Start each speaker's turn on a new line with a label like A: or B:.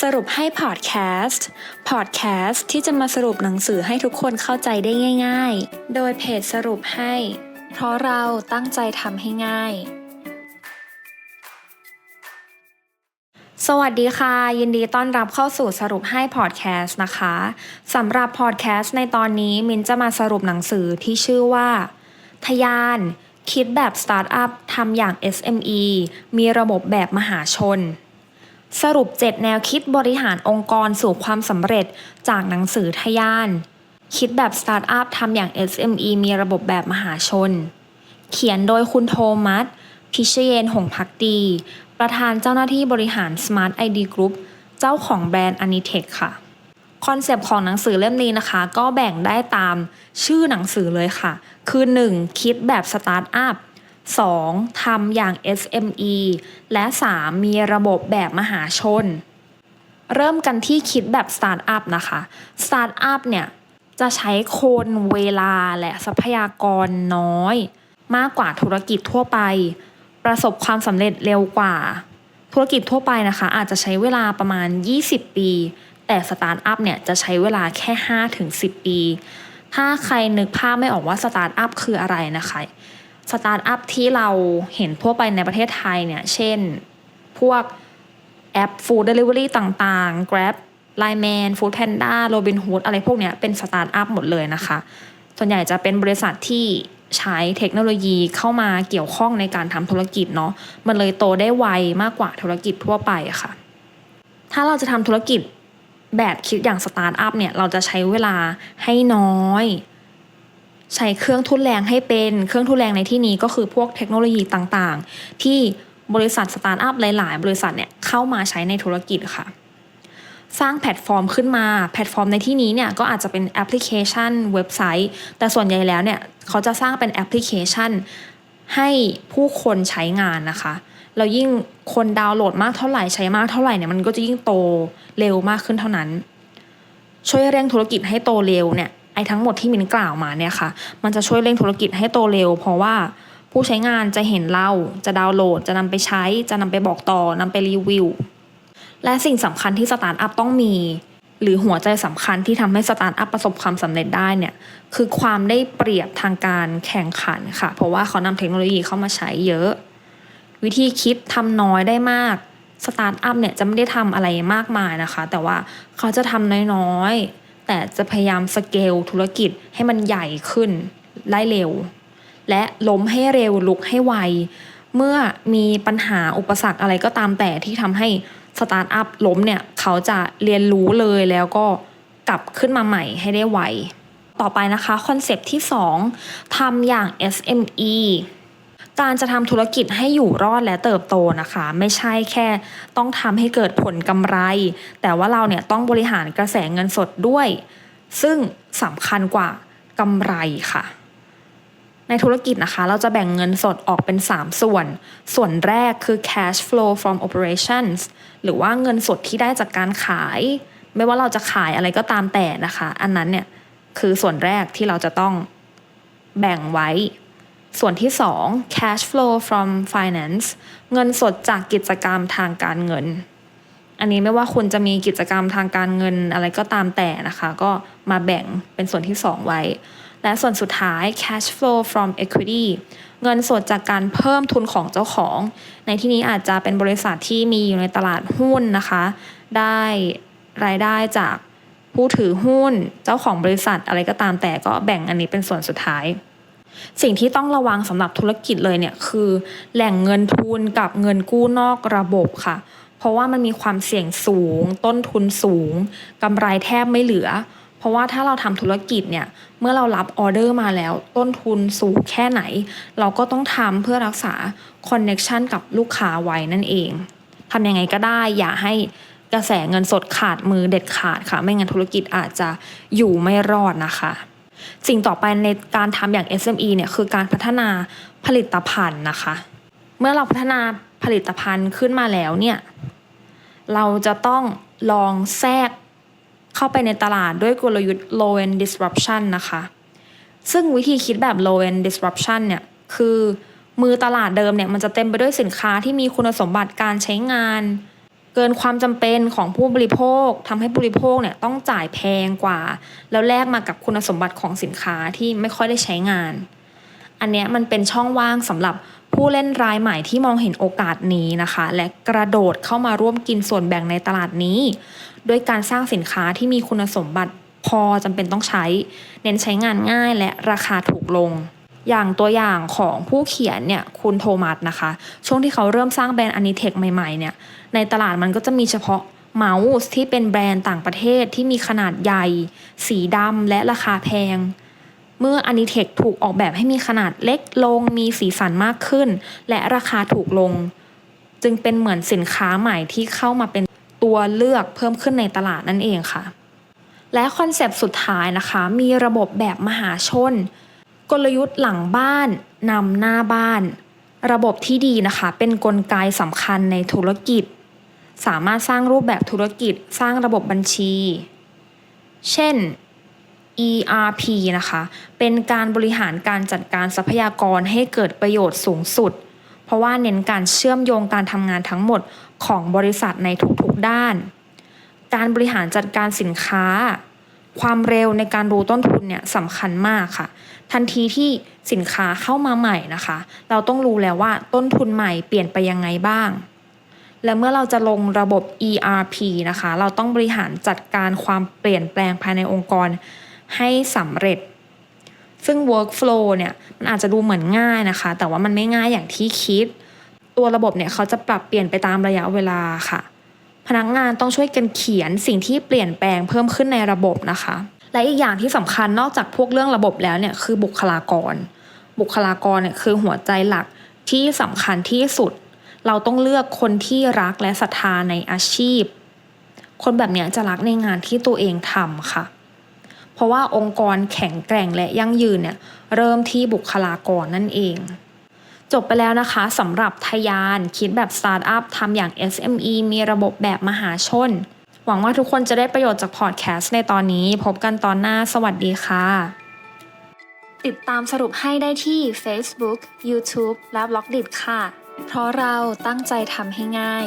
A: สรุปให้พอดแคสต์ พอดแคสต์ที่จะมาสรุปหนังสือให้ทุกคนเข้าใจได้ง่าย ๆ โดยเพจสรุปให้ เพราะเราตั้งใจทำให้ง่าย สวัสดีค่ะ ยินดีต้อนรับเข้าสู่สรุปให้พอดแคสต์นะคะสำหรับพอดแคสต์ในตอนนี้มินจะมาสรุปหนังสือที่ชื่อว่า ทยานคิดแบบสตาร์ทอัพทำอย่าง SME มีระบบแบบมหาชน สรุป 7 แนวคิดบริหารองค์กรสู่ความสำเร็จจากหนังสือทยาน คิดแบบสตาร์ทอัพทำอย่าง SME มีระบบแบบมหาชน เขียนโดยคุณโทมัส พิเชยน หงพักดี ประธานเจ้าหน้าที่บริหาร Smart ID Group เจ้าของแบรนด์ Anitech ค่ะ คอนเซปต์ของหนังสือเล่มนี้นะคะ ก็แบ่งได้ตามชื่อหนังสือเลยค่ะ คือ 1. คิดแบบสตาร์ทอัพ 2. ทำอย่าง SME และ 3. มีระบบแบบมหาชน เริ่มกันที่คิดแบบสตาร์ทอัพนะคะ สตาร์ทอัพเนี่ย จะใช้คนเวลาและทรัพยากรน้อย มากกว่าธุรกิจทั่วไป ประสบความสำเร็จเร็วกว่า ธุรกิจทั่วไปนะคะ อาจจะใช้เวลาประมาณ 20 ปี แต่สตาร์ทอัพเนี่ย จะใช้เวลาแค่ 5-10 ปี ถ้าใครนึกภาพไม่ออกว่าสตาร์ทอัพคืออะไรนะคะ สตาร์ทอัพที่เราเห็นทั่วไปในประเทศไทยเนี่ย เช่น พวกแอป Food Delivery ต่างๆ Grab Line Man Food Panda Robinhood อะไรพวกเนี้ยเป็นสตาร์ทอัพหมดเลยนะคะ ส่วนใหญ่จะเป็นบริษัทที่ใช้เทคโนโลยีเข้ามาเกี่ยวข้องในการทำธุรกิจเนาะ มันเลยโตได้ไวมากกว่าธุรกิจทั่วไปค่ะ ถ้าเราจะทำธุรกิจแบบคิดอย่างสตาร์ทอัพเนี่ย เราจะใช้เวลาให้น้อย ใช้เครื่องทุนแรงให้เป็นเครื่องทุนแรงในที่นี้ก็คือพวกเทคโนโลยีต่างๆ ที่บริษัทสตาร์ทอัพหลาย ๆ บริษัทเนี่ยเข้ามาใช้ในธุรกิจค่ะ สร้างแพลตฟอร์มขึ้นมาแพลตฟอร์มในที่นี้เนี่ยก็อาจจะเป็นแอปพลิเคชันเว็บไซต์ แต่ส่วนใหญ่แล้วเนี่ยเขาจะสร้างเป็นแอปพลิเคชัน ให้ผู้คนใช้งานนะคะแล้วยิ่งคนดาวน์โหลดมากเท่าไหร่ใช้มากเท่าไหร่เนี่ยมันก็จะยิ่งโตเร็วมากขึ้นเท่านั้น ช่วยเร่งธุรกิจให้โตเร็วเนี่ย ไอ้ทั้งหมดที่มินกล่าวมาเนี่ยค่ะ มันจะช่วยเร่งธุรกิจให้โตเร็ว เพราะว่าผู้ใช้งานจะเห็นเราจะดาวน์โหลด จะนำไปใช้ จะนำไปบอกต่อนำไปรีวิว และสิ่งสำคัญที่สตาร์ทอัพต้องมี หรือหัวใจสำคัญที่ทำให้สตาร์ทอัพประสบความสำเร็จได้เนี่ย คือความได้เปรียบทางการแข่งขันค่ะ เพราะว่าเขานำเทคโนโลยีเข้ามาใช้เยอะ วิธีคิดทำน้อยได้มากสตาร์ทอัพเนี่ยจะไม่ได้ทำอะไรมากมายนะคะ แต่ว่าเขาจะทำน้อยๆ แต่จะพยายามสเกลธุรกิจให้มันใหญ่ขึ้นได้เร็ว และล้มให้เร็วลุกให้ไว เมื่อมีปัญหาอุปสรรคอะไรก็ตามแต่ที่ทำให้สตาร์ทอัพล้มเนี่ย เขาจะเรียนรู้เลยแล้วก็กลับขึ้นมาใหม่ให้ได้ไว ต่อไปนะคะ คอนเซปต์ที่ 2ทำอย่าง SME การจะทำธุรกิจให้อยู่รอดและเติบโตนะคะ ไม่ใช่แค่ต้องทำให้เกิดผลกำไร แต่ว่าเราเนี่ยต้องบริหารกระแสเงินสดด้วย ซึ่งสำคัญกว่ากำไรค่ะ ในธุรกิจนะคะ เราจะแบ่งเงินสดออกเป็น 3 ส่วน ส่วนแรกคือ cash flow from operations หรือว่าเงินสดที่ได้จากการขาย ไม่ว่าเราจะขายอะไรก็ตามแต่นะคะ อันนั้นเนี่ยคือส่วนแรกที่เราจะต้องแบ่งไว้ ส่วนที่ 2 cash flow from finance เงินสดจากกิจกรรมทางการเงิน อันนี้ไม่ว่าคุณจะมีกิจกรรมทางการเงินอะไรก็ตามแต่นะคะ ก็มาแบ่งเป็นส่วนที่ 2 ไว้ และส่วนสุดท้าย cash flow from equity เงินสดจากการเพิ่มทุนของเจ้าของ ในที่นี้อาจจะเป็นบริษัทที่มีอยู่ในตลาดหุ้นนะคะ ได้รายได้จากผู้ถือหุ้นเจ้าของบริษัทอะไรก็ตามแต่ก็แบ่งอันนี้เป็นส่วนสุดท้าย สิ่งที่ต้องระวังสำหรับธุรกิจเลยเนี่ยคือแหล่งเงินทุนกับเงินกู้นอกระบบค่ะ เพราะว่ามันมีความเสี่ยงสูง ต้นทุนสูงกำไรแทบไม่เหลือ เพราะว่าถ้าเราทำธุรกิจเนี่ยเมื่อเรารับออเดอร์มาแล้ว ต้นทุนสูงแค่ไหน เราก็ต้องทำเพื่อรักษาคอนเน็ชันกับลูกค้าไว้นั่นเองทำยังไงก็ได้อย่าให้กระแสเงินสดขาดมือเด็ดขาดค่ะ ไม่งั้นธุรกิจอาจจะอยู่ไม่รอดนะคะ สิ่งต่อไปในการทำอย่าง SME เนี่ยคือการพัฒนาผลิตภัณฑ์นะคะ เมื่อเราพัฒนาผลิตภัณฑ์ขึ้นมาแล้วเนี่ยเราจะต้องลองแทรกเข้าไปในตลาดด้วยกลยุทธ์ low end disruption นะคะ ซึ่งวิธีคิดแบบ low end disruption เนี่ยคือมือตลาดเดิมเนี่ยมันจะเต็มไปด้วยสินค้าที่มีคุณสมบัติการใช้งาน เกินความจำเป็นของผู้บริโภคทำให้ผู้บริโภคเนี่ยต้องจ่ายแพงกว่า แล้วแลกมากับคุณสมบัติของสินค้าที่ไม่ค่อยได้ใช้งาน อันเนี้ยมันเป็นช่องว่างสำหรับผู้เล่นรายใหม่ที่มองเห็นโอกาสนี้นะคะ และกระโดดเข้ามาร่วมกินส่วนแบ่งในตลาดนี้ด้วยการสร้างสินค้าที่มีคุณสมบัติพอจำเป็นต้องใช้ เน้นใช้งานง่ายและราคาถูกลง อย่างตัวอย่างของผู้เขียนเนี่ยคุณโทมัสนะคะ ช่วงที่เขาเริ่มสร้างแบรนด์อนิเทคใหม่ๆเนี่ยในตลาดมันก็จะมีเฉพาะเมาส์ที่เป็นแบรนด์ต่างประเทศที่มีขนาดใหญ่ สีดำและราคาแพง เมื่ออนิเทคถูกออกแบบให้มีขนาดเล็กลงมีสีสันมากขึ้น และราคาถูกลง จึงเป็นเหมือนสินค้าใหม่ที่เข้ามาเป็นตัวเลือกเพิ่มขึ้นในตลาดนั่นเองค่ะ และคอนเซปต์สุดท้ายนะคะ มีระบบแบบมหาชน กลยุทธ์หลังบ้านนำหน้าบ้าน ระบบที่ดีนะคะ เป็นนกลไกสำคัญในธุรกิจ สามารถสร้างรูปแบบธุรกิจสร้างระบบบัญชี เช่น ERP นะคะ เป็นการบริหารการจัดการทรัพยากรให้เกิดประโยชน์สูงสุด เพราะว่าเน้นการเชื่อมโยงการทำงานทั้งหมดของบริษัทในทุกๆด้าน การบริหารจัดการสินค้า ความเร็วในการรู้ต้นทุนเนี่ยสำคัญมากค่ะ ทันทีที่สินค้าเข้ามาใหม่นะคะ เราต้องรู้แล้วว่าต้นทุนใหม่เปลี่ยนไปยังไงบ้าง และเมื่อเราจะลงระบบ ERP นะคะ เราต้องบริหารจัดการความเปลี่ยนแปลงภายในองค์กรให้สำเร็จ ซึ่ง workflow เนี่ยมันอาจจะดูเหมือนง่ายนะคะ แต่ว่ามันไม่ง่ายอย่างที่คิด ตัวระบบเนี่ยเขาจะปรับเปลี่ยนไปตามระยะเวลาค่ะ พนักงานต้องช่วยกันเขียนสิ่งที่เปลี่ยนแปลงเพิ่มขึ้นในระบบนะคะ และอีกอย่างที่สำคัญนอกจากพวกเรื่องระบบแล้วเนี่ยคือบุคลากร บุคลากรเนี่ยคือหัวใจหลักที่สำคัญที่สุด เราต้องเลือกคนที่รักและศรัทธาในอาชีพ คนแบบนี้จะรักในงานที่ตัวเองทำค่ะ เพราะว่าองค์กรแข็งแกร่งและยั่งยืนเนี่ยเริ่มที่บุคลากรนั่นเอง จบไปแล้วนะคะสำหรับทยานคิดแบบสตาร์ทอัพทำอย่าง SME มีระบบแบบมหาชน หวังว่าทุกคนจะได้ประโยชน์จากพอดแคสต์ในตอนนี้ พบกันตอนหน้าสวัสดีค่ะ ติดตามสรุปให้ได้ที่ Facebook, YouTube และ b ล็อกดิค่ะ เพราะเราตั้งใจทำให้ง่าย